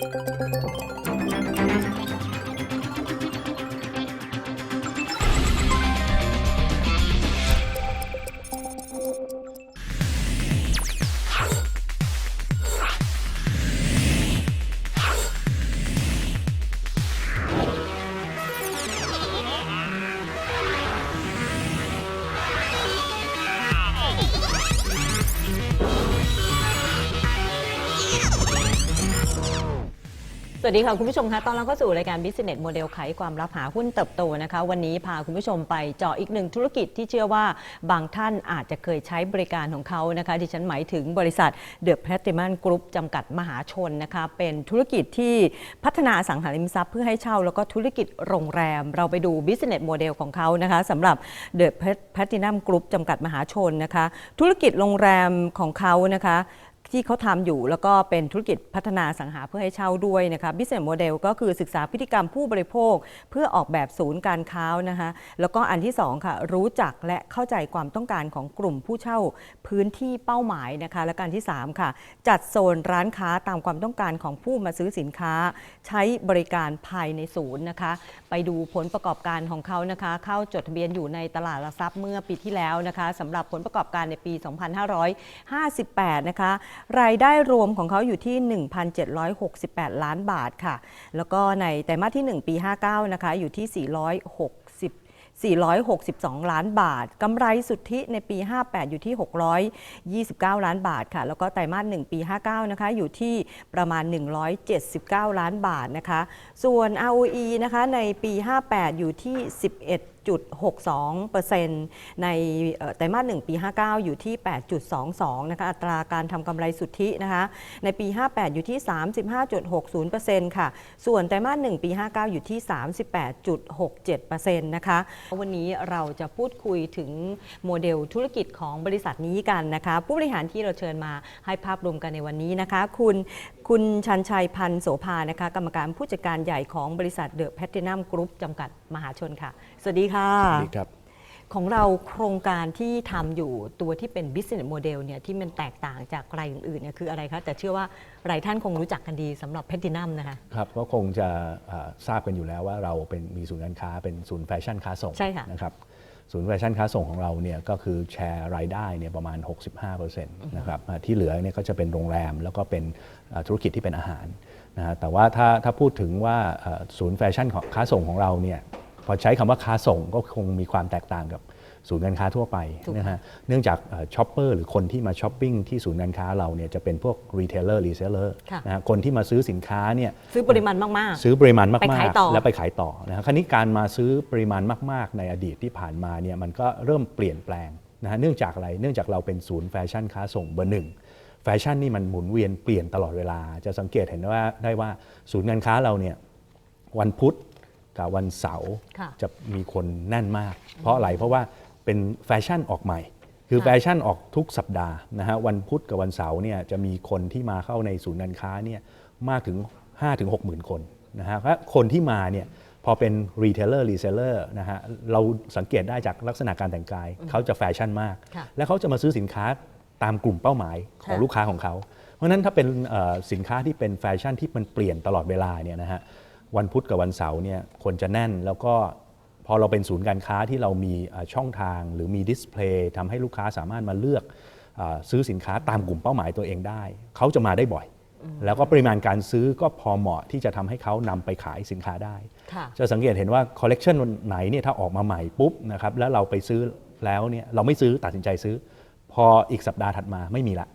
ส ดีค่ะ คุณผู้ชมคะตอนเราก็สู่รายการ Business Model ไขความลับหาหุ้นเติบโตนะคะ วันนี้พาคุณผู้ชมไปเจาะอีกหนึ่งธุรกิจที่เชื่อว่าบางท่านอาจจะเคยใช้บริการของเขานะคะดิฉันหมายถึงบริษัท The Platinum Group จำกัดมหาชนนะคะ เป็นธุรกิจที่พัฒนาสังหาริมทรัพย์เพื่อให้เช่า แล้วก็ธุรกิจโรงแรม เราไปดู Business Model ของเขานะคะสำหรับ The Platinum Group จำกัดมหาชนนะคะ ธุรกิจโรงแรมของเขานะคะ ที่เขาทำอยู่ แล้วก็เป็นธุรกิจพัฒนาสังหาเพื่อให้เช่าด้วยนะคะ business model ก็คือศึกษาพฤติกรรมผู้บริโภค เพื่อออกแบบศูนย์การค้านะคะแล้วก็อันที่2ค่ะรู้จักและเข้าใจความต้องการของกลุ่มผู้เช่าพื้นที่เป้าหมายนะคะ และการที่ 3 ค่ะ จัดโซนร้านค้าตามความต้องการของผู้มาซื้อสินค้า ใช้บริการภายในศูนย์นะคะ ไปดูผลประกอบการของเขานะคะ เข้าจดทะเบียนอยู่ในตลาดหลักทรัพย์เมื่อปีที่แล้วนะคะสำหรับผลประกอบการในปี 2558 นะคะรายได้รวมของเขาอยู่ที่ 1,768 ล้านบาทค่ะ แล้วก็ในไตรมาสที่ 1 ปี 59 นะคะ อยู่ที่ 460 462 ล้านบาท กำไรสุทธิในปี 58 อยู่ที่ 629 ล้านบาทค่ะ แล้วก็ไตรมาส 1 ปี 59 นะคะ อยู่ที่ประมาณ 179 ล้านบาทนะคะ ส่วน ROE นะคะ ในปี 58 อยู่ที่ 11 8.62%ในเอ่อไตรมาส1ปี 59 อยู่ที่ 8.22 นะคะ อัตราการทำกำไรสุทธินะคะ ในปี 58 อยู่ที่ 35.60%ค่ะ ส่วนไตรมาส1ปี 59 อยู่ที่ 38.67%นะคะ วันนี้เราจะพูดคุยถึงโมเดลธุรกิจของบริษัทนี้กันนะคะ ผู้บริหารที่เราเชิญมาให้ภาพรวมกันในวันนี้นะคะ คุณคุณชันชัยพันธ์โสภานะคะ กรรมการผู้จัดการใหญ่ของบริษัทเดอะแพ t ินัมกรุ๊ปจำกัดมหาชนค่ะ สวัสดีค่ะ สวัสดีครับ ของเราโครงการที่ทำอยู่ตัวที่เป็น business model เนี่ยที่มันแตกต่างจากรายอื่นๆเนี่ยคืออะไรคะ แต่เชื่อว่าหลายท่านคงรู้จักกันดีสำหรับแพ t ินัมนะคะ ครับก็คงจะอ่าทราบกันอยู่แล้วว่าเราเป็นมีศูนย์การค้าเป็นศูนย์แฟชั่นค้าส่งใช่ค่ะ นะครับ ศูนย์แฟชั่นค้าส่งของเราเนี่ยก็คือแชร์รายได้เนี่ยประมาณ 65%นะครับที่เหลือเนี่ยก็จะเป็นโรงแรมแล้วก็เป็นธุรกิจที่เป็นอาหารนะฮะแต่ว่าถ้าถ้าพูดถึงว่าอ่าศูนย์แฟชั่นของค้าส่งของเราเนี่ยพอใช้คำว่าค้าส่งก็คงมีความแตกต่างกับ ศูนย์การค้าทั่วไปถูกค่ะนะฮะเนื่องจากช็อปเปอร์หรือคนที่มาช้อปปิ้งที่ศูนย์การค้าเราเนี่ยจะเป็นพวกรีเทลเลอร์รีเซลเลอร์ค่ะนะฮะคนที่มาซื้อสินค้าเนี่ยซื้อปริมาณมากซื้อปริมาณมากไปขายต่อๆแล้วไปขายต่อนะฮะคราวนี้การมาซื้อปริมาณมากๆ ในอดีตที่ผ่านมาเนี่ยมันก็เริ่มเปลี่ยนแปลงนะฮะเนื่องจากอะไรเนื่องจากเราเป็นศูนย์แฟชั่นค้าส่งเบอร์หนึ่งแฟชั่นนี่มันหมุนเวียนเปลี่ยนตลอดเวลา จะสังเกตเห็นว่าได้ว่าศูนย์การค้าเราเนี่ยวันพุธกับวันเสาร์ค่ะจะมีคนแน่นมาก เพราะอะไรเพราะว่า เป็นแฟชั่นออกใหม่ คือค่ะแฟชั่นออกทุกสัปดาห์นะฮะวันพุธกับวันเสาร์เนี่ยจะมีคนที่มาเข้าในศูนย์การค้าเนี่ยมากถึง5ถึง6หมื่นคนนะฮะและคนที่มาเนี่ยพอเป็นรีเทลเลอร์รีเซลเลอร์นะฮะเราสังเกตได้จากลักษณะการแต่งกาย เขาจะแฟชั่นมากค่ะและเขาจะมาซื้อสินค้าตามกลุ่มเป้าหมายของค่ะลูกค้าของเขา เพราะฉะนั้นถ้าเป็นเอ่อสินค้าที่เป็นแฟชั่นที่มันเปลี่ยนตลอดเวลาเนี่ยนะฮะวันพุธกับวันเสาร์เนี่ยคนจะแน่นแล้วก็ พอเราเป็นศูนย์การค้าที่เรามีเอ่อช่องทางหรือมีดิสเพลย์ทำให้ลูกค้าสามารถมาเลือกเออซื้อสินค้าตามกลุ่มเป้าหมายตัวเองได้ เขาจะมาได้บ่อย แล้วก็ปริมาณการซื้อก็พอเหมาะที่จะทำให้เขานำไปขายสินค้าได้ค่ะจะสังเกตเห็นว่าคอลเลกชันไหนเนี่ยถ้าออกมาใหม่ปุ๊บนะครับแล้วเราไปซื้อแล้วเนี่ยเราไม่ซื้อตัดสินใจซื้อ พออีกสัปดาห์ถัดมาไม่มีละ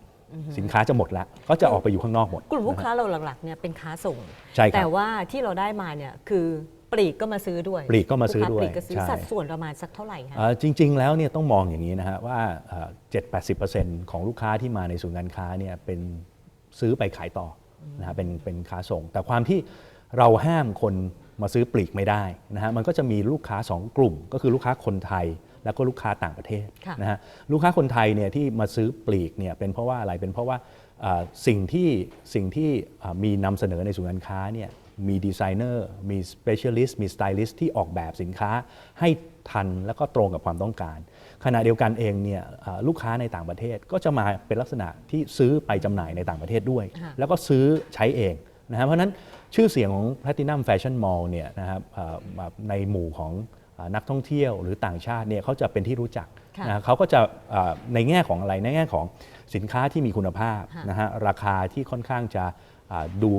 สินค้าจะหมดแล้วก็จะออกไปอยู่ข้างนอกหมด กลุ่มลูกนะค้าฮะเราหลักๆเนี่ยเป็นค้าส่งใช่ครับแต่ว่าที่เราได้มาเนี่ยคือ ปลีกก็มาซื้อด้วยปลีกก็มาซื้อลูค้ด้วยปลีกก็ซื้อใช่ สัดส่วนประมาณสักเท่าไหร่คะ เอ่อจริง ๆ แล้วเนี่ยต้องมองอย่างนี้นะฮะว่าเจ็ดแปดสิบเปอร์เซ็นต์ของลูกค้าที่มาในศูนย์การค้าเนี่ยเป็นซื้อไปขายต่อนะฮะเป็นเป็นค้าส่ง แต่ความที่เราห้ามคนมาซื้อปลีกไม่ได้นะฮะมันก็จะมีลูกค้า 2 กลุ่ม ก็คือลูกค้าคนไทยแล้วก็ลูกค้าต่างประเทศค่ะ นะฮะลูกค้าคนไทยเนี่ยที่มาซื้อปลีกเนี่ยเป็นเพราะว่าอะไรเป็นเพราะว่าเอ่อสิ่งที่สิ่งที่เอ่อมีนำเสนอในศูนย์การค้าเนี่ย มีดีไซเนอร์มีสเปเชียลิสต์มีสไตลิสต์ที่ออกแบบสินค้าให้ทันแล้วก็ตรงกับความต้องการ ขณะเดียวกันเองเนี่ยเอ่อลูกค้าในต่างประเทศก็จะมาเป็นลักษณะที่ซื้อไปจำหน่ายในต่างประเทศด้วยค่ะแล้วก็ซื้อใช้เองนะฮะเพราะฉะนั้นชื่อเสียงของ Platinum Fashion Mall เนี่ยนะครับเอ่อแบบในหมู่ของเอ่อนักท่องเที่ยวหรือต่างชาติเนี่ยเขาจะเป็นที่รู้จักค่ะนะเขาก็จะเอ่อในแง่ของอะไรในแง่ของสินค้าที่มีคุณภาพค่ะนะฮะราคาที่ค่อนข้างจะอ่าดู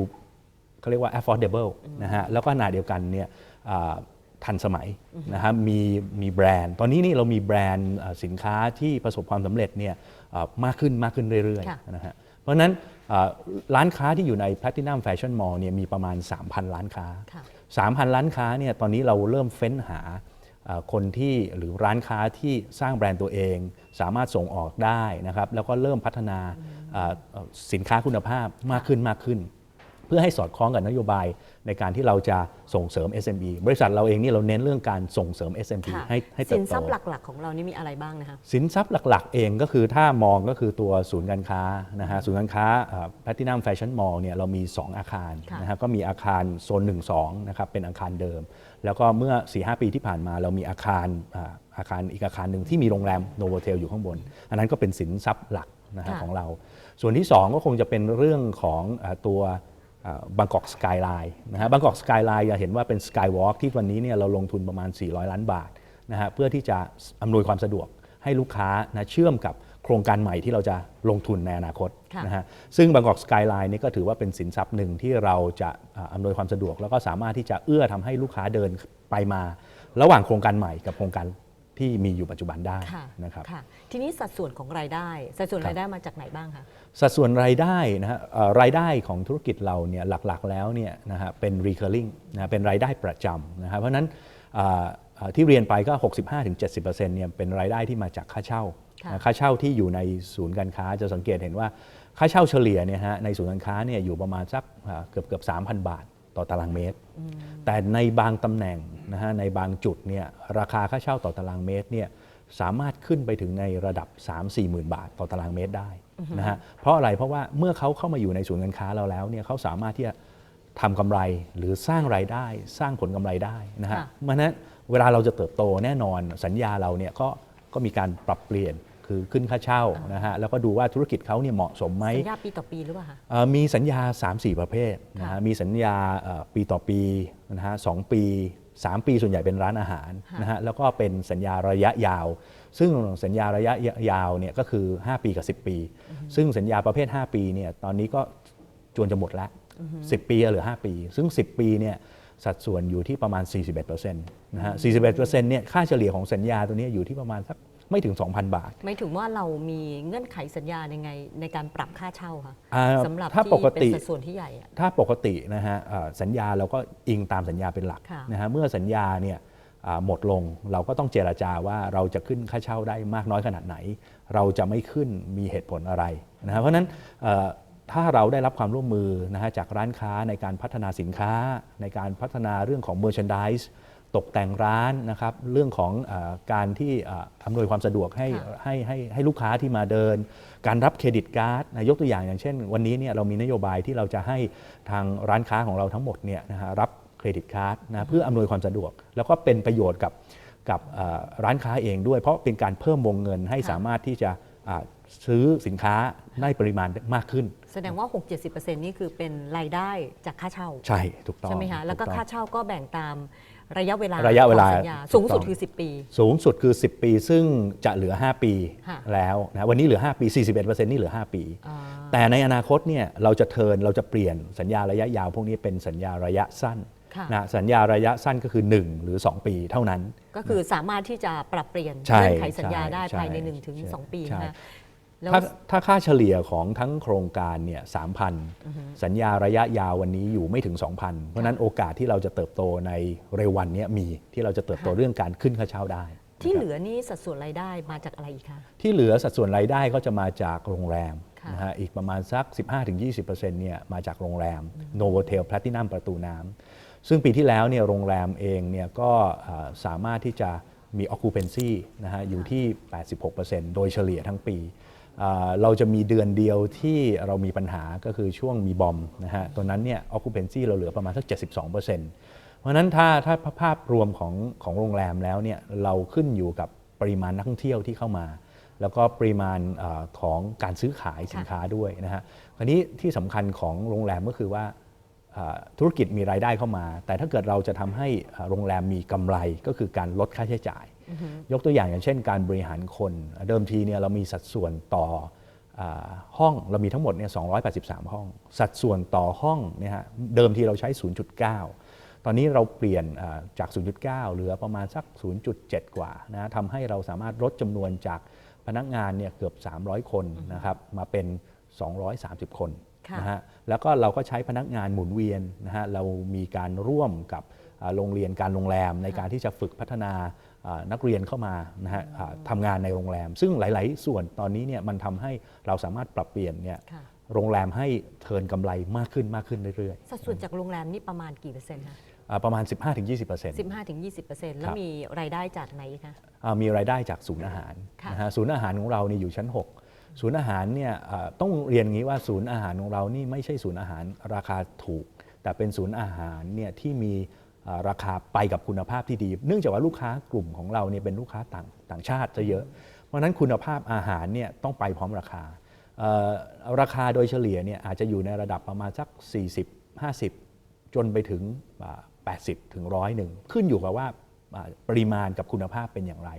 เขาเรียกว่า affordable นะฮะแล้วก็ขนาดเดียวกันเนี่ยอ่าทันสมัยนะฮะมีมีแบรนด์ ตอนนี้นี่เรามีแบรนด์อ่าสินค้าที่ประสบความสำเร็จเนี่ยอ่ามากขึ้นมากขึ้นเรื่อยค่ะๆนะฮะเพราะฉะนั้นอ่าร้านค้าที่อยู่ใน Platinum Fashion Mall เนี่ยมีประมาณ 3,000 ร้านค้าค่ะ3,000 ร้านค้าเนี่ยตอนนี้เราเริ่มเฟ้นหาเอ่อคนที่หรือร้านค้าที่สร้างแบรนด์ตัวเอง สามารถส่งออกได้นะครับแล้วก็เริ่มพัฒนาเอ่อเอ่อสินค้าคุณภาพมากขึ้นมากขึ้นเพื่อให้สอดคล้องกับนโยบายในการที่เราจะส่งเสริม SME บริษัทเราเองนี่เราเน้นเรื่องการส่งเสริม SME ค่ะให้ให้เติสิบนโตทรัพย์หลัก ๆ ของเรานี่มีอะไรบ้างนะคะสินทรัพย์หลัก ๆ เองก็คือถ้ามองก็คือตัวศูนย์การค้านะฮะศูนย์การค้าแพทินัมแฟชั่นมอลล์เนี่ยเรามี 2 อาคารค่ะนะฮะก็มีอาคารโซน1 2นะครับเป็นอาคารเดิม แล้วก็เมื่อ 4-5 ปีที่ผ่านมาเรามีอาคารอ่าอาคารอีกอาคารหนึ่งที่มีโรงแรมโนโวเทลอยู่ข้างบน อันนั้นก็เป็นสินทรัพย์หลักนะฮะค่ะของเรา ส่วนที่ 2 ก็คงจะเป็นเรื่องของอาตัว บางกอกสกายไลน์นะฮะบางกอกสกายไลน์จะเห็นว่าเป็นสกายวอล์กที่วันนี้เนี่ยเราลงทุนประมาณ 400 ล้านบาทนะฮะเพื่อที่จะอำนวยความสะดวกให้ลูกค้านะเชื่อมกับโครงการใหม่ที่เราจะลงทุนในอนาคตค่ะนะฮะซึ่งบางกอกสกายไลน์นี่ก็ถือว่าเป็นสินทรัพย์หนึ่งที่เราจะอ่าอำนวยความสะดวก แล้วก็สามารถที่จะเอื้อทำให้ลูกค้าเดินไปมา ระหว่างโครงการใหม่กับโครงการ ที่มีอยู่ปัจจุบันได้ค่ะนะครับ ค่ะ ทีนี้สัดส่วนของรายได้ สัดส่วนครับ รายได้มาจากไหนบ้างคะ สัดส่วนรายได้นะฮะเอ่อรายได้ของธุรกิจเราเนี่ยหลักๆแล้วเนี่ยนะฮะเป็น recurring นะเป็นรายได้ประจำนะครับเพราะฉะนั้นอ่าอ่าที่เรียนไปก็ 65-70%เนี่ยเป็นรายได้ที่มาจากค่าเช่าค่ะ นะค่าเช่าที่อยู่ในศูนย์การค้าจะสังเกตเห็นว่าค่าเช่าเฉลี่ยเนี่ยฮะในศูนย์การค้าเนี่ยอยู่ประมาณสักอ่าเกือบเกือบ3,000 บาท ต่อตารางเมตร แต่ในบางตำแหน่งนะฮะในบางจุดเนี่ยราคาค่าเช่าต่อตารางเมตรเนี่ยสามารถขึ้นไปถึงในระดับ 3-4หมื่นบาทต่อตารางเมตรได้นะฮะเพราะอะไรเพราะว่าเมื่อเขาเข้ามาอยู่ในศูนย์การค้าเราแล้วเนี่ยเขาสามารถที่จะทำกำไรหรือสร้างรายได้ สร้างผลกำไรได้นะฮะค่ะเพราะฉะนั้นเวลาเราจะเติบโตแน่นอนสัญญาเราเนี่ยก็ก็มีการปรับเปลี่ยน คือขึ้นค่าเช่านะฮะแล้วก็ดูว่าธุรกิจเขาเนี่ยเหมาะสมไหมสัญญาปีต่อปีหรือเปล่าคะเอ่อมีสัญญา 3-4 ประเภทนะค่ะฮะมีสัญญาเอ่อปีต่อปีนะฮะสองปี 3 ปีส่วนใหญ่เป็นร้านอาหารค่ะนะฮะแล้วก็เป็นสัญญาระยะยาว ซึ่งสัญญาระยะยาวเนี่ยก็คือ 5 ปีกับ 10 ปี ซึ่งสัญญาประเภท 5 ปีเนี่ยตอนนี้ก็จวนจะหมดแล้ว10 ปีเหลือ 5 ปี ซึ่ง 10 ปีเนี่ยสัดส่วนอยู่ที่ประมาณ 41%นะฮะ 41%เนี่ย ค่าเฉลี่ยของสัญญาตัวนี้อยู่ที่ประมาณสัก ไม่ถึง 2,000 บาท ไม่ถึงว่าเรามีเงื่อนไขสัญญาในไงในการปรับค่าเช่าคะอ่าสำหรับถ้าที่ปกเป็นติสัดส่วนที่ใหญ่อะถ้าปกตินะฮะเอ่อสัญญาเราก็อิงตามสัญญาเป็นหลักค่ะนะฮะเมื่อสัญญาเนี่ยอ่าหมดลงเราก็ต้องเจราจาว่าเราจะขึ้นค่าเช่าได้มากน้อยขนาดไหน เราจะไม่ขึ้นมีเหตุผลอะไรนะฮะเพราะฉะนั้นเอ่อถ้าเราได้รับความร่วมมือนะฮะจากร้านค้าในการพัฒนาสินค้า ในการพัฒนาเรื่องของ merchandise ตกแต่งร้านนะครับเรื่องของเออการที่เอ่ออำนวยความสะดวกให้ค่ะให้ให้ให้ลูกค้าที่มาเดิน การรับเครดิตการ์ดนะยกตัวอย่างอย่างเช่น วันนี้เนี่ยเรามีนโยบายที่เราจะให้ทางร้านค้าของเราทั้งหมดเนี่ยนะฮะรับเครดิตการ์ดนะเพื่ออำนวยความสะดวก แล้วก็เป็นประโยชน์กับกับเอ่อร้านค้าเองด้วย เพราะเป็นการเพิ่มวงเงินให้ค่ะสามารถที่จะอ่าซื้อสินค้าได้ปริมาณมากขึ้น แสดงว่า 6-70%นี่คือเป็นรายได้จากค่าเช่า ใช่ถูกต้องใช่ไหมคะแล้วก็ถูต้องค่าเช่าก็แแบ่งตาม ระยะเวลาระยะเวลาของสัญญาสูงสุดถูกต้องคือ 10 ปี สูงสุดคือ 10 ปี ซึ่งจะเหลือ 5 ปีค่ะ แล้วนะวันนี้เหลือ 5 ปี 41%นี่เหลือ 5 ปี อ่าแต่ในอนาคตเนี่ยเราจะเทิร์นเราจะเปลี่ยนสัญญาระยะยาว พวกนี้เป็นสัญญาระยะสั้นค่ะนะสัญญาระยะสั้นก็คือ 1 หรือ 2 ปีเท่านั้น ก็คือสามารถที่จะปรับเปลี่ยนใช่เงื่อนไขสัญญาได้ใช่ภายในใช่1-2ถึงใช่สองปีใช่นะคะแล้ว ถ้าถ้าค่าเฉลี่ยของทั้งโครงการเนี่ย3,000สัญญาระยะยาววันนี้อยู่ไม่ถึง 2,000 เพราะฉะนั้นโอกาสที่เราจะเติบโตในเร็ววันเนี้มีที่เราจะเติบโตค่ะเรื่องการขึ้นค่าเช่าได้ ที่นะครับเหลือนี่สัดส่วนรายได้มาจากอะไรอีกคะที่เหลือสัดส่วนรายได้ก็จะมาจากโรงแรมค่ะนะฮะอีกประมาณสัก 15-20%เนี่ยมาจากโรงแรม Novotel Platinum ประตูน้ำซึ่งปีที่แล้วเนี่ยโรงแรมเองเนี่ยก็อ่าสามารถที่จะมี occupancy นะฮะอยู่ที่ 86%โดยเฉลี่ยทั้งปีอ่า เราจะมีเดือนเดียวที่เรามีปัญหาก็คือช่วงมีบอมนะฮะตัวนั้นเนี่ย occupancy เราเหลือประมาณสัก 72%เพราะฉะนั้นถ้าถ้าภาพรวมของของโรงแรมแล้วเนี่ยเราขึ้นอยู่กับปริมาณนักท่องเที่ยวที่เข้ามา แล้วก็ปริมาณอของการซื้อขายสินค้าด้วยนะฮะคราวนี้ที่สำคัญของโรงแรมก็คือว่าธุรกิจมีรายได้เข้ามา แต่ถ้าเกิดเราจะทำให้โรงแรมมีกำไรก็คือการลดค่าใช้จ่าย ยกตัวอย่างอย่างเช่นการบริหารคน เดิมทีเนี่ยเรามีสัดส่วนต่ออาห้องเรามีทั้งหมดเนี่ย283 ห้อง สัดส่วนต่อห้องเนี่ยฮะเดิมทีเราใช้ 0.9 ตอนนี้เราเปลี่ยนอ่าจาก 0.9 เหลือประมาณสัก 0.7 กว่านะทำให้เราสามารถลดจำนวนจากพนักงานเนี่ยเกือบ 300 คนนะครับมาเป็น 230 คนค่ะนะฮะแล้วก็เราก็ใช้พนักงานหมุนเวียนนะฮะเรามีการร่วมกับอ่าโรงเรียนการโรงแรมในการที่จะฝึกพัฒนาอ่า นักเรียนเข้ามานะฮะอ่าทำงานในโรงแรม ซึ่งหลาย ๆ ส่วนตอนนี้เนี่ยมันทำให้เราสามารถปรับเปลี่ยนเนี่ยค่ะโรงแรมให้เทิร์นกำไรมากขึ้นมากขึ้นเรื่อยสัดส่วนจากโรงแรมนี่ประมาณกี่เปอร์เซ็นต์คะๆอ่าประมาณ 15-20% 15ถึง20เปอร์เซ็นต์แล้ควรับมีรายได้จากไหนคะอ่ามีรายได้จากศูนย์อาหารค่ะนะฮะศูนย์อาหารของเรานี่อยู่ชั้น 6 ศูนย์อาหารเนี่ยอ่าต้องเรียนอย่างนี้ว่าศูนย์อาหารของเรานี่ไม่ใช่ศูนย์อาหารราคาถูก แต่เป็นศูนย์อาหารเนี่ยที่มีอ่า ราคาไปกับคุณภาพที่ดี เนื่องจากว่าลูกค้ากลุ่มของเราเนี่ยเป็นลูกค้าต่างต่างชาติจะเยอะ เพราะฉะนั้นคุณภาพอาหารเนี่ยต้องไปพร้อมราคา ราคาโดยเฉลี่ยเนี่ยอาจจะอยู่ในระดับประมาณสัก 40 50 จนไปถึง 80 ถึงร้อยหนึ่งขึ้นอยู่กับว่าปริมาณกับคุณภาพเป็นอย่างไร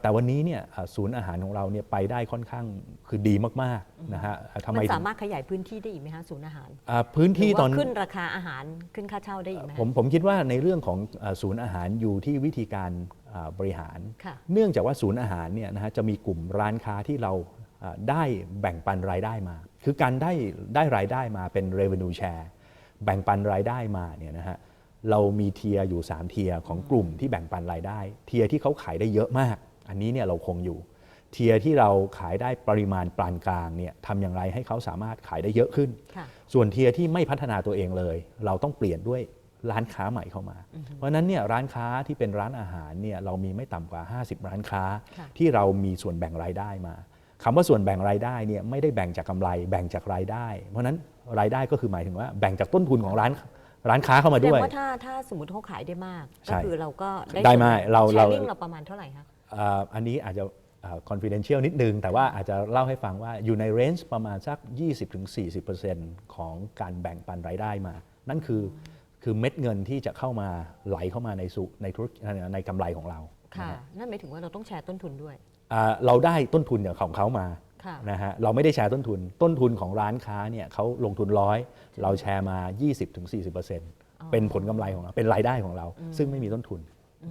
แต่วันนี้เนี่ยอ่าศูนย์อาหารของเราเนี่ยไปได้ค่อนข้างคือดีมากๆนะฮะอ่าทำมัไมนถึสางมารถขยายพื้นที่ได้อีกไหมคะศูนย์อาหารอ่าพื้นที่หรือตอว่านขึ้นราคาอาหารขึ้นค่าเช่าได้อีกไหมคะผมผมคิดว่าในเรื่องของอ่าศูนย์อาหารอยู่ที่วิธีการอ่าบริหารค่ะเนื่องจากว่าศูนย์อาหารเนี่ยนะฮะจะมีกลุ่มร้านค้าที่เราอ่าได้แบ่งปันรายได้มา คือการได้ได้รายได้มาเป็น revenue share แบ่งปันรายได้มาเนี่ยนะฮะเรามีเทียร์อยู่ 3 เทียร์ของกลุ่มที่แบ่งปันรายได้ เทียร์ที่เขาขายได้เยอะมาก อันนี้เนี่ยเราคงอยู่ เทียร์ที่เราขายได้ปริมาณปานกลางเนี่ยทำอย่างไรให้เขาสามารถขายได้เยอะขึ้นค่ะส่วนเทียร์ที่ไม่พัฒนาตัวเองเลย เราต้องเปลี่ยนด้วยร้านค้าใหม่เข้ามา เพราะฉะนั้นเนี่ยร้านค้าที่เป็นร้านอาหารเนี่ยเรามีไม่ต่ำกว่า 50 ร้านค้าค่ะที่เรามีส่วนแบ่งรายได้มาคำว่าส่วนแบ่งรายได้เนี่ยไม่ได้แบ่งจากกำไร แบ่งจากรายได้ เพราะฉะนั้นรายได้ก็คือหมายถึงว่าแบ่งจากต้นทุนของร้านร้านค้าเข้ามาแสดด้วยงว่าถ้าถ้าสมมติเขาขายได้มากใช่ก็คือเราก็ได้มากเราเราแชร์ลิงเราประมาณเท่าไหร่คะ อ่าอันนี้อาจจะอ่า confidential นิดนึง แต่ว่าอาจจะเล่าให้ฟังว่าอยู่ใน range ประมาณสัก 20-40%ของการแบ่งปันรายได้มา นั่นคือคือเม็ดเงินที่จะเข้ามาไหลเข้ามาในสุในธุรกิจในกำไรของเราค่ะนะฮะนั่นหมายถึงว่าเราต้องแชร์ต้นทุนด้วยอ่าเราได้ต้นทุนจากของเขามาค่ะนะฮะเราไม่ได้แชร์ต้นทุน ต้นทุนของร้านค้าเนี่ยเขาลงทุนร้อยเราแชร์มา 20-40%เป็นผลกำไรของเราเป็นรายได้ของเรา ซึ่งไม่มีต้นทุน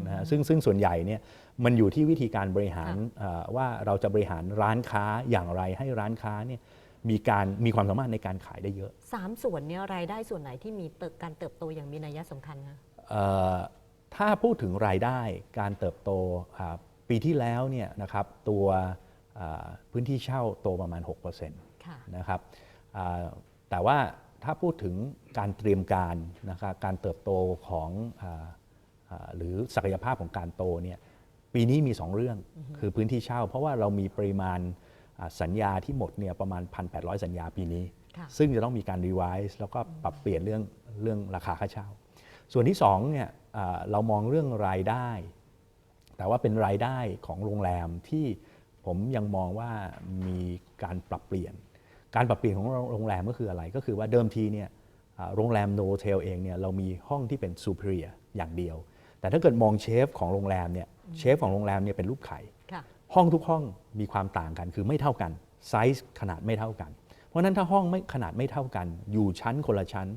นะฮะซึ่งซึ่งส่วนใหญ่เนี่ย มันอยู่ที่วิธีการบริหารเอ่อว่าเราจะบริหารร้านค้าอย่างไรให้ร้านค้าเนี่ยมีการมีความสามารถในการขายได้เยอะสามส่วนเนี้รายได้ส่วนไหนที่มีเติบการเติบโตอย่างมีนัยสำคัญคะเอ่อถ้าพูดถึงรายได้การเติบโตอ่าปีที่แล้วเนี่ยนะครับตัวอ่าพื้นที่เช่าโตประมาณ6%ค่ะนะครับอ่าแต่ว่าถ้าพูดถึงการเตรียมการนะครับการเติบโตของอาอ่าหรือศักยภาพของการโตเนี่ย ปีนี้มี 2 เรื่องคือพื้นที่เช่า เพราะว่าเรามีปริมาณอ่าสัญญาที่หมดเนี่ยประมาณ 1,800 สัญญาปีนี้ค่ะซึ่งจะต้องมีการรีไวซ์แล้วก็ปรับเปลี่ยนเรื่องเรื่องราคาค่าเช่า ส่วนที่2เนี่ยอ่าเรามองเรื่องรายได้ แต่ว่าเป็นรายได้ของโรงแรมที่ผมยังมองว่ามีการปรับเปลี่ยน การปรับเปลี่ยนของโรงแรมก็คืออะไร ก็คือว่าเดิมทีเนี่ยอ่าโรงแรมโนเทลเองเนี่ยเรามีห้องที่เป็นซูเปอร์เรียอย่างเดียว แต่ถ้าเกิดมองเชฟของโรงแรมเนี่ยเชฟของโรงแรมเนี่ยเป็นรูปไข่ค่ะห้องทุกห้องมีความต่างกัน คือไม่เท่ากันไซส์ขนาดไม่เท่ากัน เพราะฉะนั้นถ้าห้องไม่ขนาดไม่เท่ากัน อยู่ชั้นคนละชั้น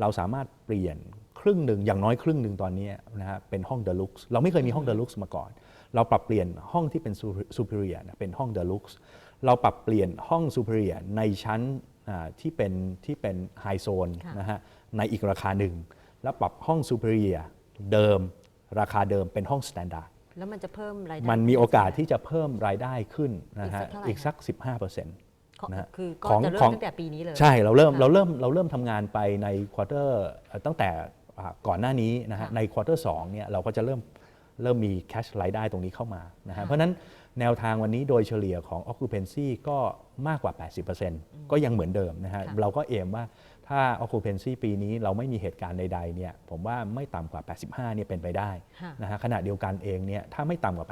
เราสามารถเปลี่ยนครึ่งหนึ่งอย่างน้อยครึ่งหนึ่งตอนนี้นะฮะเป็นห้องเดลุกส์เราไม่เคยมีห้องเดลุกส์มาก่อน เราปรับเปลี่ยนห้องที่เป็นซูเปอร์เรียเป็นห้องเดลุกส์เราปรับเปลี่ยนห้องซูเปอร์เรียในชั้นอ่าที่เป็นที่เป็นไฮโซนค่ะนะฮะในอีกราคาหนึ่ง แล้วปรับห้องซูเปอร์เรียเดิม ราคาเดิมเป็นห้องสแตนดาร์ดแล้วมันจะเพิ่มรายได้มันมีโอกาสที่จะเพิ่มรายได้ขึ้นนะฮะอีอีกกสัสักกเท่าไหร่15%นของนะฮะคือก็ของจะเริ่ขอมงตั้งแต่ปีนี้เลยใช่เราเริ่มค่ะเราเริ่มเราเริ่มทำงานไปในควอเตอร์ตั้งแต่อ่าก่อนหน้านี้นะฮะค่ะในควอเตอร์สองเนี่ยเราก็จะเริ่มเริ่มมีแคชรายได้ตรงนี้เข้ามานะฮะค่ะเพราะฉะนั้นแนวทางวันนี้โดยเฉลี่ยของ occupancy ก็มากกว่า 80%ก็ยังเหมือนเดิมนะฮะค่ะเราก็เอมว่า ถ้า occupancy ปีนี้เราไม่มีเหตุการณ์ใดๆเนี่ยผมว่าไม่ต่ำกว่า 85เนี่ยเป็นไปได้ค่ะนะฮะขณะเดียวกันเองเนี่ยถ้าไม่ต่ำกว่า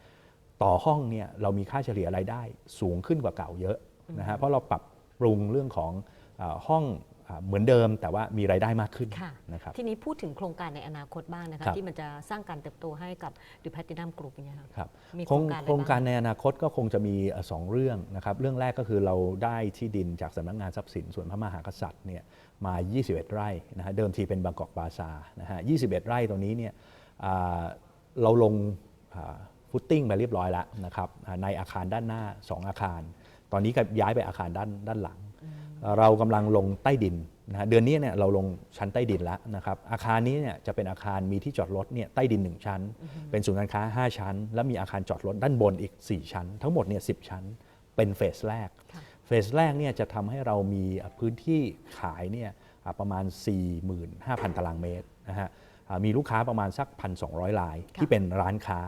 85 ต่อห้องเนี่ยเรามีค่าเฉลี่ยรายได้สูงขึ้นกว่าเก่าเยอะนะฮะเพราะเราปรับปรุงเรื่องของอาห้องออ่า เหมือนเดิมแต่ว่ามีรายได้มากขึ้นค่ะนะครับทีนี้พูดถึงโครงการในอนาคตบ้างนะครัคะบที่มันจะสร้างการเติบโตให้กับดิแพตินัมกรุ๊ปเนี่ยค่ะครับมีโครงโครงการอะไรโครงการบ้างในอนาคตก็คงจะมีเอ่อสองเรื่องนะครับเรื่องแรกก็คือเราได้ที่ดินจากสำนักงานทรัพย์สินส่วนพระมหากษัตริย์เนี่ยมา 21 ไร่นะฮะเดิมทีเป็นบางกอกบาซาร์นะฮะ21 ไร่ตรงนี้เนี่ยอ่าเราลงฟุตติ้งไปเรียบร้อยแล้วนะครับอ่าในอาคารด้านหน้า 2 อาคาร ตอนนี้ก็ย้ายไปอาคารด้านด้านหลัง เรากำลังลงใต้ดินนะฮะเดือนนี้เนี่ยเราลงชั้นใต้ดินแล้วนะครับอาคารนี้เนี่ยจะเป็นอาคารมีที่จอดรถเนี่ยใต้ดิน 1 ชั้น เป็นศูนย์การค้า 5 ชั้น แล้วมีอาคารจอดรถด้านบนอีก 4 ชั้น ทั้งหมดเนี่ยสิชั้น เป็นเฟสแรกค่ะเฟสแรกเนี่ยจะทำให้เรามีพื้นที่ขายเนี่ยอ่าประมาณ 45,000 ตารางเมตรนะฮะอ่ามีลูกค้าประมาณสัก 1,200ราย ที่เป็นร้านค้า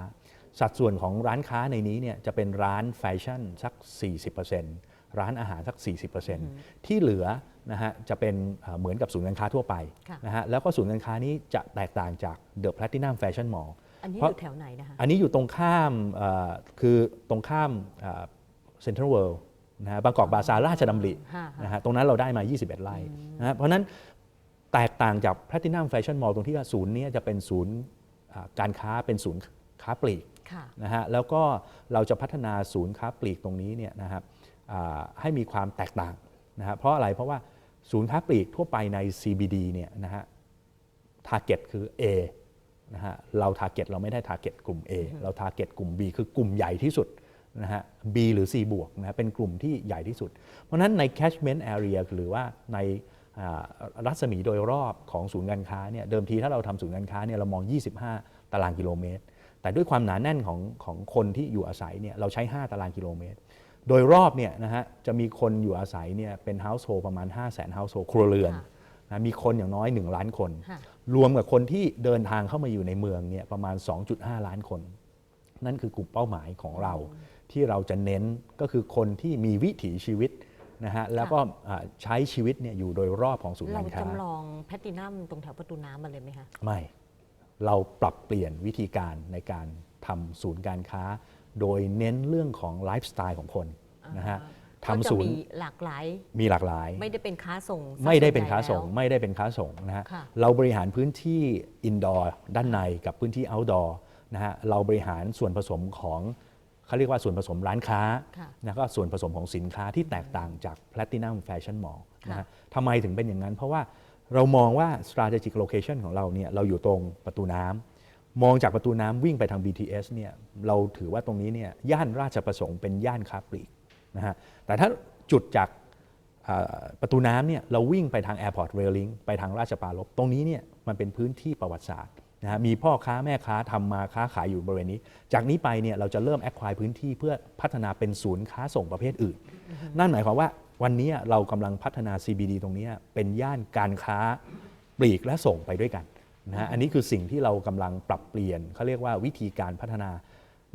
สัดส่วนของร้านค้าในนี้เนี่ยจะเป็นร้านแฟชั่นสัก 40% ร้านอาหารสัก 40%ที่เหลือนะฮะจะเป็นเอ่อเหมือนกับศูนย์การค้าทั่วไปค่ะนะฮะแล้วก็ศูนย์การค้านี้จะแตกต่างจากเดอะแพลตินัมแฟชั่นมอลล์อันนี้เพอราะยู่แถวไหนนะคะอันนี้อยู่ตรงข้ามเอ่อคือตรงข้ามเซ็นทรัลเวิลด์นะฮะบางกอกบาซาร์ราชดำริค่ะนะฮะตรงนั้นเราได้มา 21 ไร่นะฮะเพราะฉะนั้นแตกต่างจาก Platinum Fashion Mall ตรงที่ว่าศูนย์เนี้จะเป็นศูนย์อ่าการค้าเป็นศูนย์ค้าปลีกค่ะนะฮะแล้วก็เราจะพัฒนาศูนย์ค้าปลีกตรงนี้เนี่ยนะครับอ่า ให้มีความแตกต่างนะฮะเพราะอะไรเพราะว่าศูนย์ค้าปลีกทั่วไปใน CBD เนี่ยนะฮะทาร์เก็ตคือ A นะฮะเราทาร์เก็ตเราไม่ได้ทาร์เก็ตกลุ่ม A เราทาร์เก็ตกลุ่ม B คือกลุ่มใหญ่ที่สุดนะฮะ B หรือ C บวกนะฮะเป็นกลุ่มที่ใหญ่ที่สุด เพราะฉะนั้นใน catchment area หรือว่าในอ่ารัศมีโดยรอบของศูนย์การค้าเนี่ยเดิมทีถ้าเราทำศูนย์การค้าเนี่ยเรามอง 25 ตารางกิโลเมตร แต่ด้วยความหนาแน่นของของคนที่อยู่อาศัยเนี่ยเราใช้ 5 ตารางกิโลเมตร โดยรอบเนี่ยนะฮะจะมีคนอยู่อาศัยเนี่ยเป็น household ประมาณ 5 0 0 0 0 0 household ครัวเรือนค่ะนะมีคนอย่างน้อย 1 ล้านคน ค่ะ รวมกับคนที่เดินทางเข้ามาอยู่ในเมืองเนี่ยประมาณ 2.5 ล้านคน นั่นคือกลุ่มเป้าหมายของเรา ที่เราจะเน้นก็คือคนที่มีวิถีชีวิตนะฮะแล้วก็อ่าใช้ชีวิตเนี่ยอยู่โดยรอบของศูนย์เราการค้า จำลองแพตินัมตรงแถวประตูน้ำมาเลยไหมคะ ไม่ เราปรับเปลี่ยนวิธีการในการทำศูนย์การค้า โดยเน้นเรื่องของไลฟ์สไตล์ของคนนะฮะก็จะทำศูนมีย์หลากหลายมีหลากหลาย ไม่ได้เป็นค้าส่งซะไม่ได้เป็นส่วใหญ่ค้าส่งแล้วไม่ได้เป็นค้าส่งนะฮะค่ะเราบริหารพื้นที่อินดอร์ด้านในกับพื้นที่เอาท์ดอร์นะฮะเราบริหารส่วนผสมของเขาเรียกว่าส่วนผสมร้านค้าค่ะนะก็ส่วนผสมของสินค้าที่แตกต่างจาก Platinum Fashion Mall นะค่ะฮะทำไมถึงเป็นอย่างนั้น เพราะว่าเรามองว่า strategic location ของเราเนี่ยเราอยู่ตรงประตูน้ำ มองจากประตูน้ำวิ่งไปทาง BTS เนี่ยเราถือว่าตรงนี้เนี่ยย่านราชประสงค์เป็นย่านค้าปลีกนะฮะแต่ถ้าจุดจากอ่าประตูน้ำเนี่ยเราวิ่งไปทาง Airport Railing ไปทางราชปรารภตรงนี้เนี่ยมันเป็นพื้นที่ประวัติศาสตร์นะฮะมีพ่อค้าแม่ค้าทำมาค้าขายอยู่บริเวณนี้ จากนี้ไปเนี่ยเราจะเริ่มแอคควายพื้นที่เพื่อพัฒนาเป็นศูนย์ค้าส่งประเภทอื่น นั่นหมายความว่าวันนี้เรากำลังพัฒนา CBD ตรงนี้เป็นย่านการค้าปลีกและส่งไปด้วยกัน นะฮะอันนี้คือสิ่งที่เรากำลังปรับเปลี่ยนเขาเรียกว่าวิธีการพัฒนา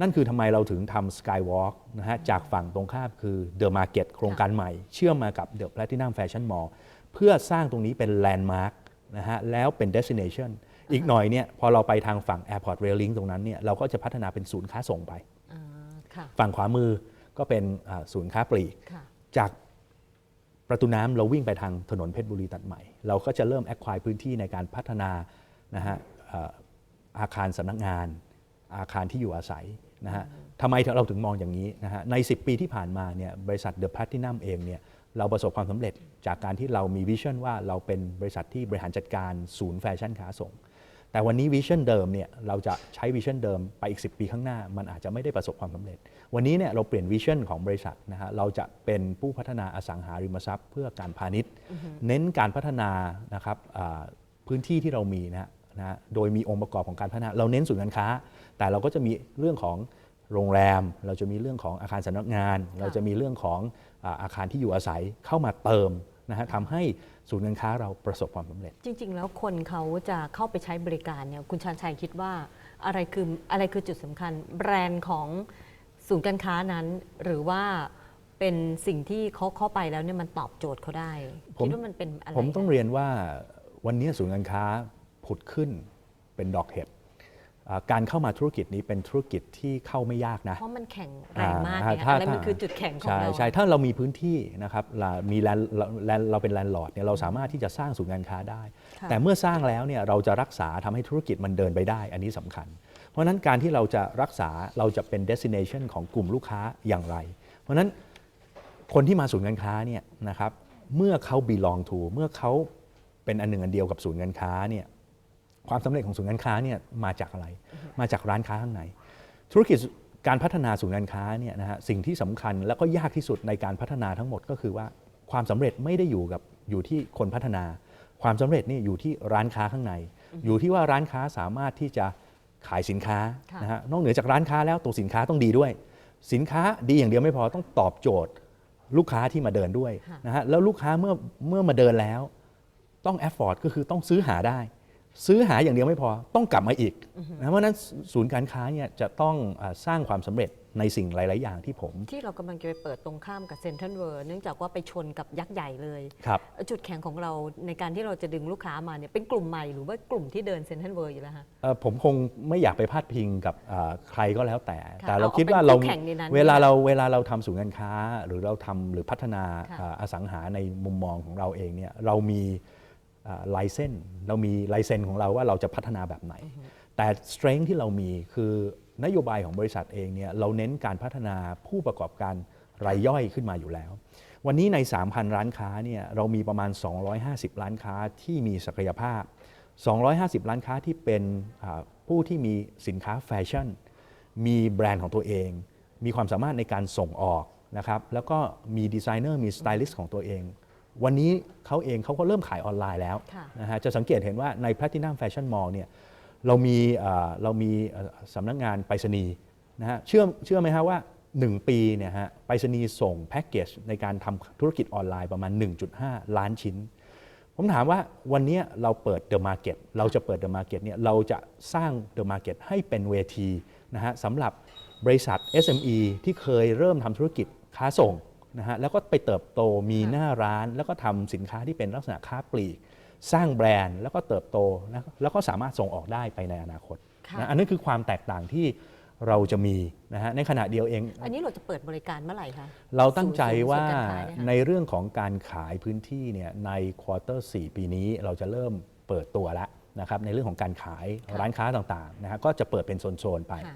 นั่นคือทำไมเราถึงทำ Skywalk นะฮะจากฝั่งตรงข้ามคือ The Market โครงการใหม่ เชื่อมมากับ The Platinum Fashion Mall เพื่อสร้างตรงนี้เป็น Landmark นะฮะแล้วเป็น Destination อีกหน่อยเนี่ยพอเราไปทางฝั่ง Airport Railing ตรงนั้นเนี่ยเราก็จะพัฒนาเป็นศูนย์ค้าส่งไป อ่าค่ะ ฝั่งขวามือก็เป็นอ่าศูนย์ค้าปลีก ค่ะ จากประตูน้ำเราวิ่งไปทางถนนเพชรบุรีตัดใหม่ เราก็จะเริ่มแอคควายพื้นที่ในการพัฒนา นะฮะเอ่ออาคารสำนักงาน อาคารที่อยู่อาศัยนะฮะทำไมเราถึงมองอย่างนี้นะฮะใน 10 ปีที่ผ่านมาเนี่ยบริษัทเดอะแพลตินัมเองเนี่ยเราประสบความสำเร็จจากการที่เรามีวิชั่นว่าเราเป็นบริษัทที่บริหารจัดการศูนย์แฟชั่นค้าส่ง แต่วันนี้วิชั่นเดิมเนี่ยเราจะใช้วิชั่นเดิมไปอีก 10 ปีข้างหน้า มันอาจจะไม่ได้ประสบความสำเร็จ วันนี้เนี่ยเราเปลี่ยนวิชั่นของบริษัทนะฮะเราจะเป็นผู้พัฒนาอสังหาริมทรัพย์ เพื่อการพาณิชย์ เน้นการพัฒนานะครับอ่าพื้นที่ที่เรามีนะฮะ นะฮะโดยมีองค์ประกอบของการพัฒนา เราเน้นศูนย์การค้า แต่เราก็จะมีเรื่องของโรงแรม เราจะมีเรื่องของอาคารสำนักงาน เราจะมีเรื่องของอาอาคารที่อยู่อาศัยเข้ามาเติมนะฮะทำให้ศูนย์การค้าเราประสบความสำเร็จ จริง ๆ แล้วคนเขาจะเข้าไปใช้บริการเนี่ยคุณชาญชัยคิดว่าอะไรคืออะไรคือจุดสำคัญ แบรนด์ของศูนย์การค้านั้น หรือว่าเป็นสิ่งที่เขาเข้าไปแล้วเนี่ยมันตอบโจทย์เขาได้ผมคิดว่ามันเป็นอะไรผมต้องคะเรียนว่าวันนี้ศูนย์การค้า ผุดขึ้นเป็นดอกเห็ดอ่าการเข้ามาธุรกิจนี้เป็นธุรกิจที่เข้าไม่ยากนะ เพราะมันแข็งแรงมากอ่าไงถ้าอะไรมันถ้าคือจุดแข็งของใช่เราใช่ถ้าเรามีพื้นที่นะครับเรามีแลนด์แลนด์เราเป็นแลนด์ลอร์ดเนี่ยเราสามารถที่จะสร้างศูนย์การค้าได้ค่ะแต่เมื่อสร้างแล้วเนี่ยเราจะรักษาทำให้ธุรกิจมันเดินไปได้ อันนี้สำคัญ เพราะฉะนั้นการที่เราจะรักษาเราจะเป็น destination ของกลุ่มลูกค้าอย่างไร เพราะฉะนั้นคนที่มาศูนย์การค้าเนี่ยนะครับเมื่อเขา belong to เมื่อเขาเป็นอันหนึ่งอันเดียวกับศูนย์การค้าเนี่ย ความสำเร็จของศูนย์การค้าเนี่ยมาจากอะไร มาจากร้านค้าข้างใน ธุรกิจการพัฒนาศูนย์การค้าเนี่ยนะฮะสิ่งที่สำคัญแล้วก็ยากที่สุดในการพัฒนาทั้งหมดก็คือว่าความสำเร็จไม่ได้อยู่กับอยู่ที่คนพัฒนา ความสำเร็จนี่อยู่ที่ร้านค้าข้างใน อยู่ที่ว่าร้านค้าสามารถที่จะขายสินค้าค่ะนะฮะนอกเหนือจากร้านค้าแล้วตัวสินค้าต้องดีด้วย สินค้าดีอย่างเดียวไม่พอต้องตอบโจทย์ลูกค้าที่มาเดินด้วยค่ะนะฮะแล้วลูกค้าเมื่อเมื่อมาเดินแล้ว ต้อง afford ก็คือต้องซื้อหาได้ ซื้อหาอย่างเดียวไม่พอต้องกลับมาอีกนะเพราะฉะนั้นศูนย์การค้าเนี่ยจะต้องอาสร้างความสำเร็จในสิ่งหลาย ๆ อย่างที่ผม ที่เรากำลังจะไปเปิดตรงข้ามกับเซ็นทรัลเวิร์เนื่องจากว่าไปชนกับยักษ์ใหญ่เลยครับจุดแข็งของเราในการที่เราจะดึงลูกค้ามาเนี่ยเป็นกลุ่มใหม่หรือว่ากลุ่มที่เดินเซ็นทรัลเวิร์อยู่แล้วฮะเอ่อผมคงไม่อยากไปพาดพิงกับอ่าใครก็แล้วแต่ค่ะแต่เราเอาคิดว่าเป็นเราคู่แข่งในนั้นเวลาเราเวลาเราทำศูนย์การค้า หรือเราทำหรือพัฒนาค่ะอ่าอสังหาในมุมมองของเราเองเนี่ยเรามี ไลเซนเรามีไลเซนของเราว่าเราจะพัฒนาแบบไหน แต่ strength ที่เรามีคือนโยบายของบริษัทเองเนี่ยเราเน้นการพัฒนาผู้ประกอบการรายย่อยขึ้นมาอยู่แล้ว วันนี้ใน 3,000 ร้านค้าเนี่ยเรามีประมาณ 250 ร้านค้าที่มีศักยภาพ 250 ร้านค้าที่เป็นอ่าผู้ที่มีสินค้าแฟชั่น มีแบรนด์ของตัวเอง มีความสามารถในการส่งออกนะครับแล้วก็มีดีไซเนอร์มีสไตลิสต์ของตัวเอง วันนี้เขาเองเขาก็เริ่มขายออนไลน์แล้วค่ะนะฮะจะสังเกตเห็นว่าใน Platinum Fashion Mall เนี่ยเรามีอ่าเรามีเอ่อสำนักงานไปรษณีย์นะฮะเชื่อเชื่อไหมฮะว่า 1 ปีเนี่ยฮะไปรษณีย์ส่งแพ็กเกจในการทำธุรกิจออนไลน์ประมาณ 1.5 ล้านชิ้น ผมถามว่าวันนี้เราเปิด The Market เราจะเปิด The Market เนี่ยเราจะสร้าง The Market ให้เป็นเวทีนะฮะสำหรับบริษัท SME ที่เคยเริ่มทำธุรกิจค้าส่ง นะฮะแล้วก็ไปเติบโตมีหน้าร้าน แล้วก็ทำสินค้าที่เป็นลักษณะค้าปลีก สร้างแบรนด์แล้วก็เติบโตนะแล้วก็สามารถส่งออกได้ไปในอนาคตค่ะนะอันนั้นคือความแตกต่างที่เราจะมีนะฮะในขณะเดียวเอง อันนี้เราจะเปิดบริการเมื่อไหร่คะ เราตั้งใจว่าศูนย์การค้าเนี่ยค่ะในเรื่องของการขายพื้นที่เนี่ยในควอเตอร์4ปีนี้เราจะเริ่มเปิดตัวแล้วนะครับในเรื่องของการขายค่ะร้านค้าต่างๆนะฮะก็จะเปิดเป็นโซนๆไปค่ะ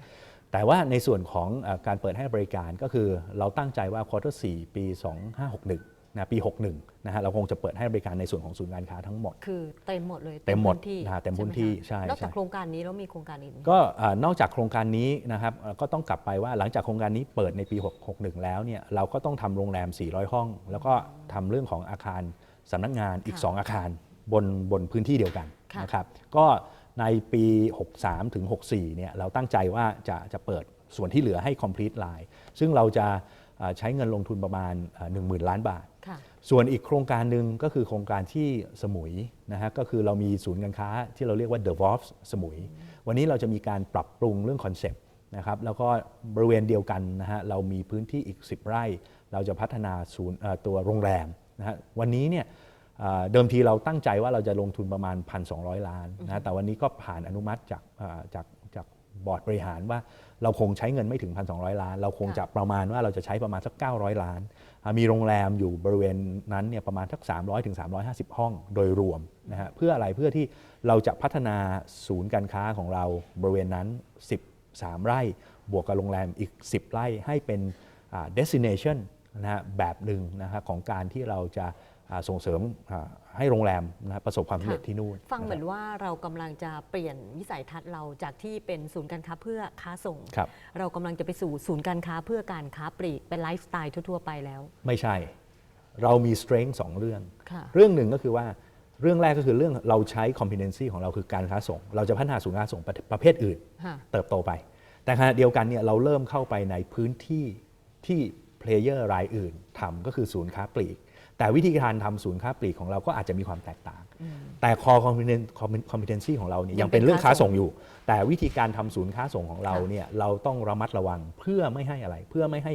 แต่ว่าในส่วนของเออการเปิดให้บริการก็คือเราตั้งใจว่าควอเตอร์4ปี 2561นะปี 61นะฮะเราคงจะเปิดให้บริการในส่วนของศูนย์การค้าทั้งหมด คือเต็มหมดเลยเต็มหมดพื้นที่นะฮะเต็มพื้นใช่ไหที่คะใช่นอกจากใช่โครงการนี้แล้วมีโครงการอื่นไหมก็อ่านอกจากโครงการนี้นะครับเอ่อก็ต้องกลับไปว่าหลังจากโครงการนี้เปิดในปี 61 แล้วเนี่ยเราก็ต้องทำโรงแรม 400 ห้อง แล้วก็ทำเรื่องของอาคารสำนักงานอีกค่ะ2อาคารบนบนพื้นที่เดียวกันค่ะนะครับก็ ในปี 63 ถึง 64 เนี่ยเราตั้งใจว่าจะจะเปิดส่วนที่เหลือให้ complete line ซึ่งเราจะเอ่อใช้เงินลงทุนประมาณเอ่อ10,000 ล้านบาทค่ะส่วนอีกโครงการหนึ่งก็คือโครงการที่สมุยนะฮะก็คือเรามีศูนย์การค้าที่เราเรียกว่า The w o l f สมุย วันนี้เราจะมีการปรับปรุงเรื่องคอนเซปต์นะครับแล้วก็บริเวณเดียวกันนะฮะเรามีพื้นที่อีก 10 ไร่ เราจะพัฒนาศูนย์เอ่อตัวโรงแรมนะฮะวันนี้เนี่ย เอ่อเดิมทีเราตั้งใจว่าเราจะลงทุนประมาณ 1,200 ล้านนะแต่วันนี้ก็ผ่านอนุมัติจากเอ่อจากจากบอร์ดบริหารว่าเราคงใช้เงินไม่ถึง 1,200 ล้าน เราคงจะประมาณว่าเราจะใช้ประมาณสัก 900 ล้านอ่ามีโรงแรมอยู่บริเวณนั้นเนี่ยประมาณสัก 300ถึง350 ห้องโดยรวมนะฮะเพื่ออะไรเพื่อที่เราจะพัฒนาศูนย์การค้าของเราบริเวณนั้น 13 ไร่บวกกับโรงแรมอีก 10 ไร่ให้เป็นอ่า destination นะฮะแบบหนึ่งนะฮะของการที่เราจะอ่า ส่งเสริมอ่าให้โรงแรมนะฮะประสบความสำเร็จค่ะที่นู่น ฟังเหมือนะนว่าเรากำลังจะเปลี่ยนวิสัยทัศน์เราจากที่เป็นศูนย์การค้าเพื่อค้าส่งครับเรากำลังจะไปสู่ศูนย์การค้าเพื่อการค้าปลีกเป็นไลฟ์สไตล์ทั่วๆไปแล้ว ไม่ใช่ เรามี strength สองเรื่องค่ะเรื่องหนึ่งก็คือว่าเรื่องแรกก็คือเรื่องเราใช้ competency ของเราคือการค้าส่ง เราจะพัฒนาศูนย์ค้าส่งประประเภทอื่นค่ะเติบโตไป แต่ขณะเดียวกันเนี่ยเราเริ่มเข้าไปในพื้นที่ที่เพลเยอร์รายอื่นทำก็คือศูนย์ค้าปลีก แต่วิธีการทำศูนย์ค้าปลีกของเราก็อาจจะมีความแตกต่าง แต่ core competen- competency ของเราเนี่ยยัยังงเป็เป็นนเรื่องค้าค้าส่ส่งงอยู่ แต่วิธีการทำศูนย์ค้าส่งของเราค่ะเนี่ยเราต้องระมัดระวังเพื่อไม่ให้อะไร เพื่อไม่ให้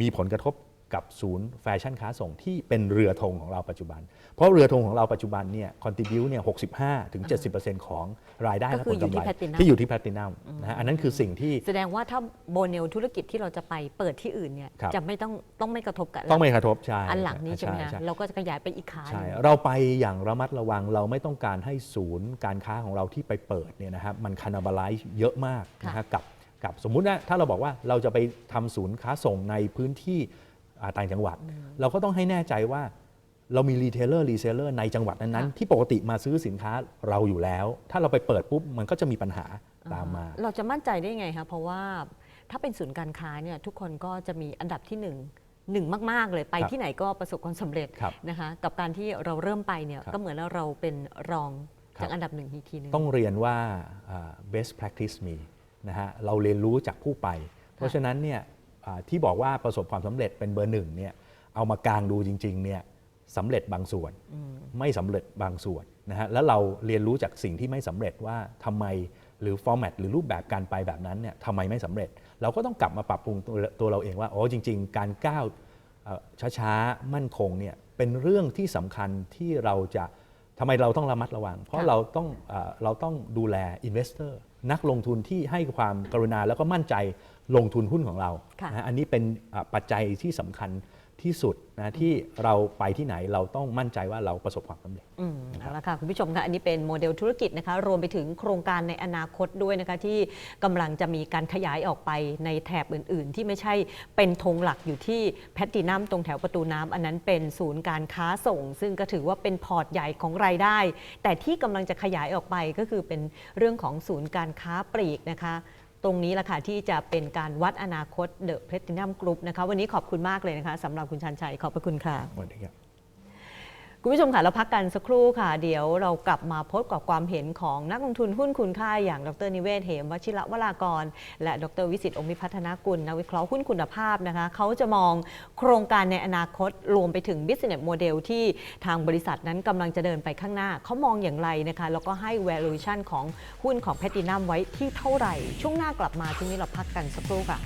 มีผลกระทบ กับศูนย์แฟชั่นค้าส่งที่เป็นเรือธงของเราปัจจุบัน เพราะเรือธงของเราปัจจุบันเนี่ยคอนติบิวเนี่ย65ถึง70%ของรายได้ก็และคืผอลอยู่กำที่ไร Platinum ที่อยู่ที่แพลตินัมนะฮะอันนั้นคือสิ่งที่แสดงว่าถ้าโมเดลธุรกิจที่เราจะไปเปิดที่อื่นเนี่ยครับจะไม่ต้องต้องไม่กระทบกับต้องไม่กระทบใช่อันหลังนี้ใช่ไหมคะใช่เราก็จะขยายไปอีกขาหใช่นึ่งเราไปอย่างระมัดระวังเราไม่ต้องการให้ศูนย์การค้าของเราที่ไปเปิดเนี่ยนะครับมันคานาบาลไลซ์เยอะมากนะฮะกับกับสมมุตินะถ้าเราบอกว่าเราจะไปทำศูนย์ค้าส่งในพื้นที่อ่า ต่างจังหวัด เราก็ต้องให้แน่ใจว่าเรามีรีเทลเลอร์รีเซลเลอร์ในจังหวัดนั้นๆที่ปกติมาซื้อสินค้าเราอยู่แล้ว ถ้าเราไปเปิดปุ๊บมันก็จะมีปัญหาตามมา เราจะมั่นใจได้ไงคะเพราะว่าถ้าเป็นศูนย์การค้าเนี่ยทุกคนก็จะมีอันดับที่หนึ่งหนึ่งมาก ๆ เลยไปครับที่ไหนก็ประสบความสำเร็จครับนะคะกับการที่เราเริ่มไปเนี่ยครับก็เหมือนว่าเราเป็นรองครับจากอันดับหนึ่งอีกทีหนึงต้องเรียนว่าอ่า best practice มีนะฮะเราเรียนรู้จากผู้ไป เพราะฉะนั้นเนี่ยอ่า ที่บอกว่าประสบความสำเร็จเป็นเบอร์หนึ่งเนี่ยเอามากางดูจริงๆเนี่ยสำเร็จบางส่วนไม่สำเร็จบางส่วนนะฮะแล้วเราเรียนรู้จากสิ่งที่ไม่สำเร็จว่าทำไมหรือฟอร์แมตหรือรูปแบบการไปแบบนั้นเนี่ยทำไมไม่สำเร็จ เราก็ต้องกลับมาปรับปรุงตัวตัวเราเองว่าอ๋อจริง ๆ การก้าวเอ่อช้าๆมั่นคงเนี่ยเป็นเรื่องที่สำคัญที่เราจะทำไมเราต้องระมัดระวัง เพราะค่ะเราต้องเอ่อเราต้องดูแลอินเวสเตอร์ นักลงทุนที่ให้ความกรุณาแล้วก็มั่นใจลงทุนหุ้นของเราค่ะนะฮะอันนี้เป็นอะปัจจัยที่สำคัญ ที่สุดนะที่เราไปที่ไหนเราต้องมั่นใจว่าเราประสบความสำเร็จอืมเอาละค่ะคุณผู้ชมค่ะอันนี้เป็นโมเดลธุรกิจนะคะรวมไปถึงโครงการในอนาคตด้วยนะคะที่กำลังจะมีการขยายออกไปในแถบอื่น ๆ ที่ไม่ใช่เป็นธงหลักอยู่ที่แพตตินัมตรงแถวประตูน้ำอันนั้นเป็นศูนย์การค้าส่ง ซึ่งก็ถือว่าเป็นพอร์ตใหญ่ของรายได้ แต่ที่กำลังจะขยายออกไปก็คือเป็นเรื่องของศูนย์การค้าปลีกนะคะ ตรงนี้แหละค่ะที่จะเป็นการวัดอนาคตเดอะเพลตินัมกรุ๊ปนะคะวันนี้ขอบคุณมากเลยนะคะสำหรับคุณชันชัยขอบพระคุณค่ะ สวัสดีครับ คุณผู้ชมค่ะเราพักกันสักครู่ค่ะ เดี๋ยวเรากลับมาพบกับความเห็นของนักลงทุนหุ้นคุณค่าอย่างดรนิเวศเหมวชิระวรากร และดรวิสิตองค์มิพัฒนากุลนักวิเคราะห์หุ้นคุณภาพนะคะเขาจะมองโครงการในอนาคตรวมไปถึง business model ที่ทางบริษัทนั้นกำลังจะเดินไปข้างหน้า เขามองอย่างไรนะคะ แล้วก็ให้ valuation ของหุ้นของแพตินัมไว้ที่เท่าไหร่ ช่วงหน้ากลับมาที่นี้เราพักกันสักครู่ค่ะ